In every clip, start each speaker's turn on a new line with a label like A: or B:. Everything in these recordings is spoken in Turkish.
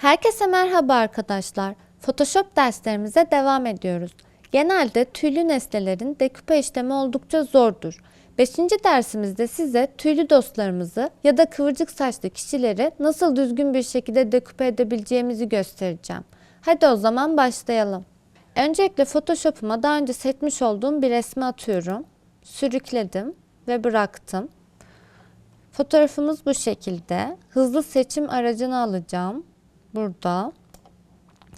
A: Herkese merhaba arkadaşlar. Photoshop derslerimize devam ediyoruz. Genelde tüylü nesnelerin deküpe işlemi oldukça zordur. 5. dersimizde size tüylü dostlarımızı ya da kıvırcık saçlı kişileri nasıl düzgün bir şekilde deküpe edebileceğimizi göstereceğim. Hadi o zaman başlayalım. Öncelikle Photoshop'uma daha önce seçmiş olduğum bir resmi atıyorum. Sürükledim ve bıraktım. Fotoğrafımız bu şekilde. Hızlı seçim aracını alacağım. Burada.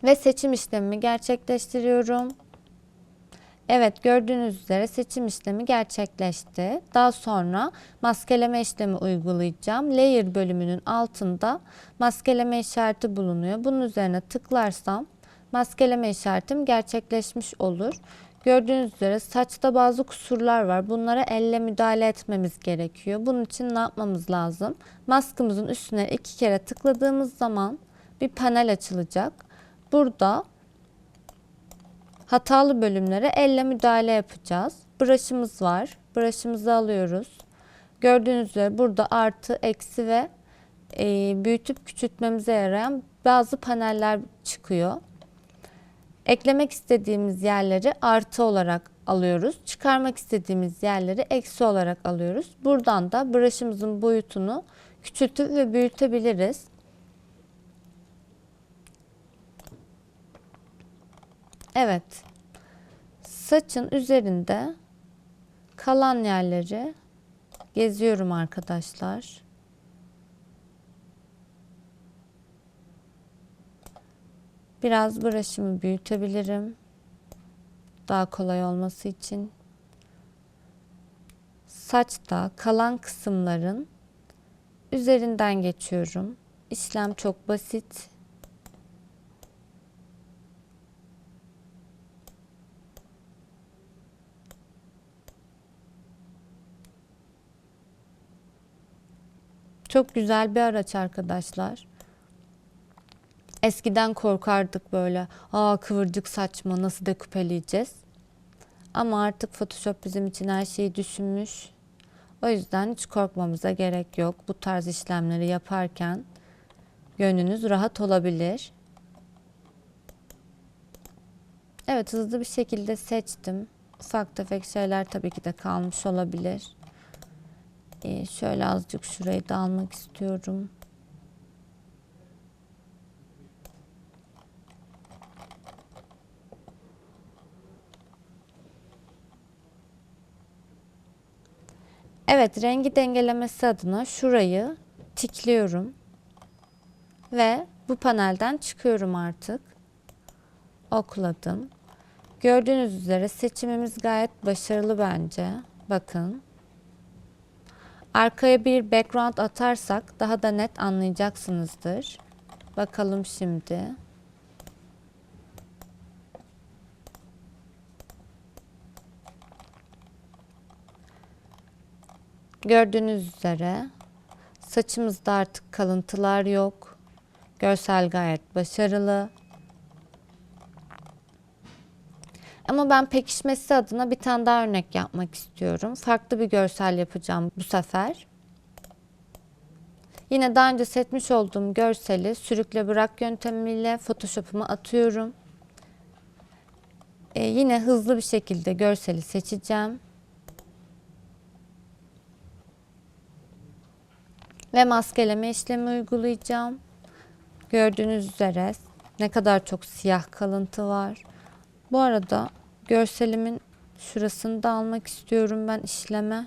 A: Ve seçim işlemimi gerçekleştiriyorum. Evet gördüğünüz üzere seçim işlemi gerçekleşti. Daha sonra maskeleme işlemi uygulayacağım. Layer bölümünün altında maskeleme işareti bulunuyor. Bunun üzerine tıklarsam maskeleme işaretim gerçekleşmiş olur. Gördüğünüz üzere saçta bazı kusurlar var. Bunlara elle müdahale etmemiz gerekiyor. Bunun için ne yapmamız lazım? Maskımızın üstüne iki kere tıkladığımız zaman bir panel açılacak. Burada hatalı bölümlere elle müdahale yapacağız. Brush'ımız var. Brush'ımızı alıyoruz. Gördüğünüz üzere burada artı, eksi ve e, büyütüp küçültmemize yarayan bazı paneller çıkıyor. Eklemek istediğimiz yerleri artı olarak alıyoruz. Çıkarmak istediğimiz yerleri eksi olarak alıyoruz. Buradan da brush'ımızın boyutunu küçültüp ve büyütebiliriz. Evet. Saçın üzerinde kalan yerleri geziyorum arkadaşlar. Biraz brush'ımı büyütebilirim. Daha kolay olması için. Saçta kalan kısımların üzerinden geçiyorum. İşlem çok basit. Çok güzel bir araç arkadaşlar. Eskiden korkardık böyle. Aa kıvırcık saçma nasıl dekupeleyeceğiz? Ama artık Photoshop bizim için her şeyi düşünmüş. O yüzden hiç korkmamıza gerek yok. Bu tarz işlemleri yaparken gönlünüz rahat olabilir. Evet hızlı bir şekilde seçtim. Ufak tefek şeyler tabii ki de kalmış olabilir. Ee, şöyle azıcık şurayı da almak istiyorum. Evet rengi dengelemesi adına şurayı tikliyorum. Ve bu panelden çıkıyorum artık. Okladım. Gördüğünüz üzere seçimimiz gayet başarılı bence. Bakın. Arkaya bir background atarsak daha da net anlayacaksınızdır. Bakalım şimdi. Gördüğünüz üzere saçımızda artık kalıntılar yok. Görsel gayet başarılı. Ama ben pekişmesi adına bir tane daha örnek yapmak istiyorum. Farklı bir görsel yapacağım bu sefer. Yine daha önce seçmiş olduğum görseli sürükle bırak yöntemiyle Photoshop'uma atıyorum. Ee, yine hızlı bir şekilde görseli seçeceğim. Ve maskeleme işlemi uygulayacağım. Gördüğünüz üzere ne kadar çok siyah kalıntı var. Bu arada görselimin şurasını da almak istiyorum ben işleme.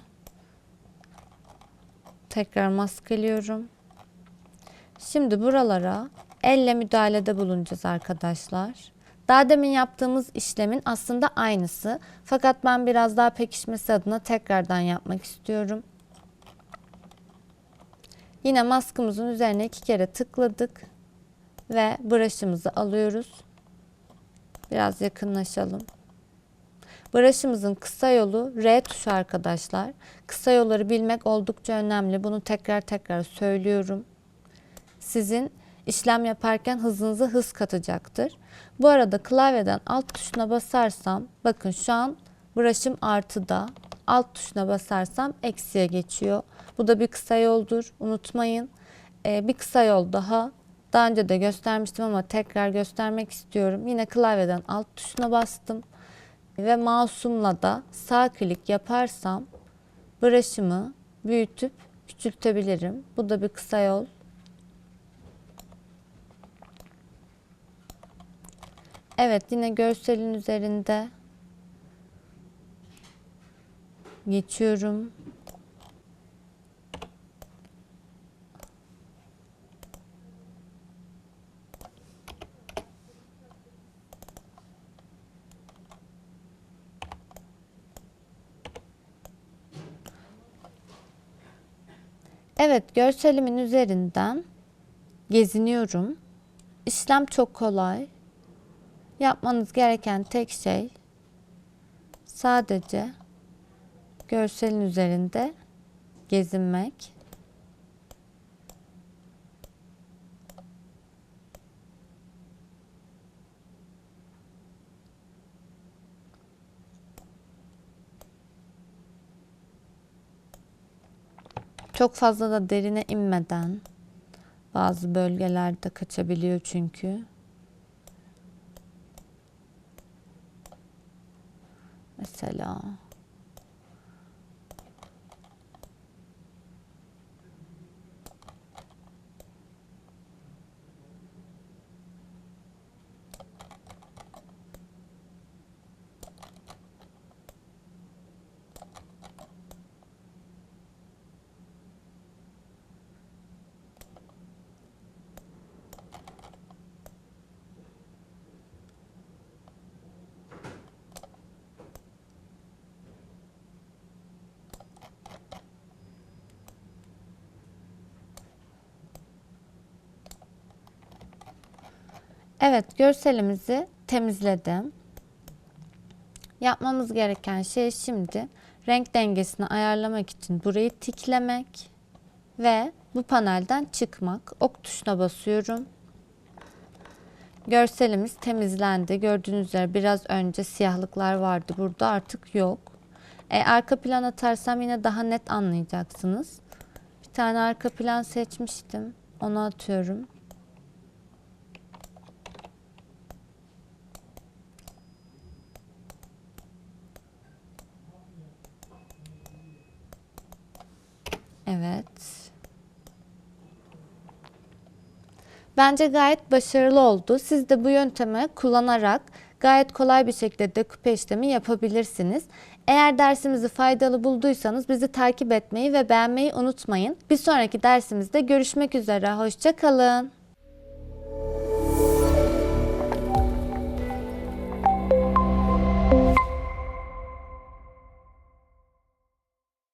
A: Tekrar maskeliyorum. Şimdi buralara elle müdahalede bulunacağız arkadaşlar. Daha demin yaptığımız işlemin aslında aynısı. Fakat ben biraz daha pekişmesi adına tekrardan yapmak istiyorum. Yine maskımızın üzerine iki kere tıkladık ve brush'ımızı alıyoruz. Biraz yakınlaşalım. Brush'ımızın kısa yolu R tuşu arkadaşlar. Kısa yolları bilmek oldukça önemli. Bunu tekrar tekrar söylüyorum. Sizin işlem yaparken hızınıza hız katacaktır. Bu arada klavyeden alt tuşuna basarsam bakın şu an brush'ım artıda. Alt tuşuna basarsam eksiye geçiyor. Bu da bir kısa yoldur. Unutmayın. Ee, bir kısa yol daha Daha önce de göstermiştim ama tekrar göstermek istiyorum. Yine klavyeden alt tuşuna bastım. Ve mouse'umla da sağ klik yaparsam brush'ımı büyütüp küçültebilirim. Bu da bir kısa yol. Evet yine görselin üzerinde geçiyorum. Evet, görselimin üzerinden geziniyorum. İşlem çok kolay. Yapmanız gereken tek şey sadece görselin üzerinde gezinmek. Çok fazla da derine inmeden bazı bölgelerde kaçabiliyor çünkü. Mesela Evet, görselimizi temizledim. Yapmamız gereken şey şimdi renk dengesini ayarlamak için burayı tiklemek ve bu panelden çıkmak. Ok tuşuna basıyorum. Görselimiz temizlendi. Gördüğünüz üzere biraz önce siyahlıklar vardı. Burada artık yok. E, arka plan atarsam yine daha net anlayacaksınız. Bir tane arka plan seçmiştim. Onu atıyorum. Evet. Bence gayet başarılı oldu. Siz de bu yöntemi kullanarak gayet kolay bir şekilde dekoupe işlemi yapabilirsiniz. Eğer dersimizi faydalı bulduysanız bizi takip etmeyi ve beğenmeyi unutmayın. Bir sonraki dersimizde görüşmek üzere. Hoşçakalın.